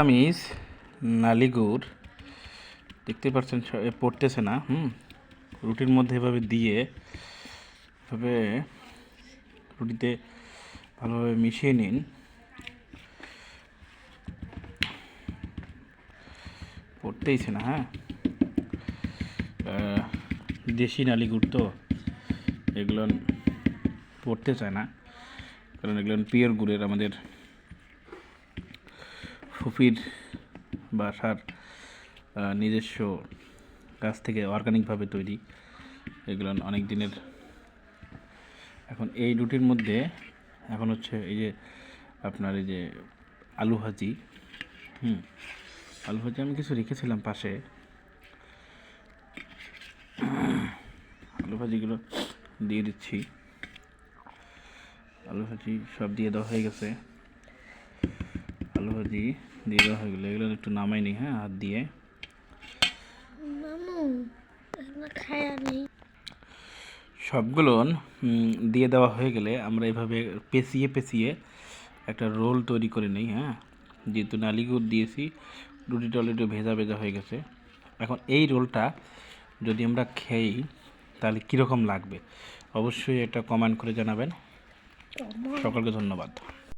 চামিচ নালিগুড় দেখতে পাচ্ছেন পড়তেছে না, হুম? রুটির মধ্যে এভাবে দিয়ে, এভাবে রুটিতে ভালোভাবে মিশিয়ে নিন। পড়তেইছে না হ্যাঁ? দেশি নালিগুড় তো এগুলো পড়তে চায় না, কারণ এগুলো পিওর গুড়ের আমাদের ফুফির বাসার আহ, নিজস্ব গাছ থেকে অর্গানিকভাবে তৈরি। এগুলো অনেক দিনের। এখন এই রুটির মধ্যে এখন হচ্ছে এই যে আপনার এই যে আলু ভাজি হুম আলু ভাজি আমি কিছু রেখেছিলাম পাশে। আলু ভাজিগুলো দিয়ে দিচ্ছি। আলু ভাজি সব দিয়ে দেওয়া হয়ে গেছে। আলু ভাজি দিয়ে দেওয়া হয়ে গেলো। এগুলো একটু নামাই নি হ্যাঁ? হাত দিয়ে। সবগুলো দিয়ে দেওয়া হয়ে গেলে আমরা এভাবে পেঁচিয়ে পেঁচিয়ে একটা রোল তৈরি করে নিই হ্যাঁ? যেহেতু নালিগুড় দিয়েছি রুটিটা অলরেডি ভেজা ভেজা হয়ে গেছে। এখন এই রোলটা যদি আমরা খেই তাহলে কীরকম লাগবে? অবশ্যই একটা কমেন্ট করে জানাবেন। সকলকে ধন্যবাদ।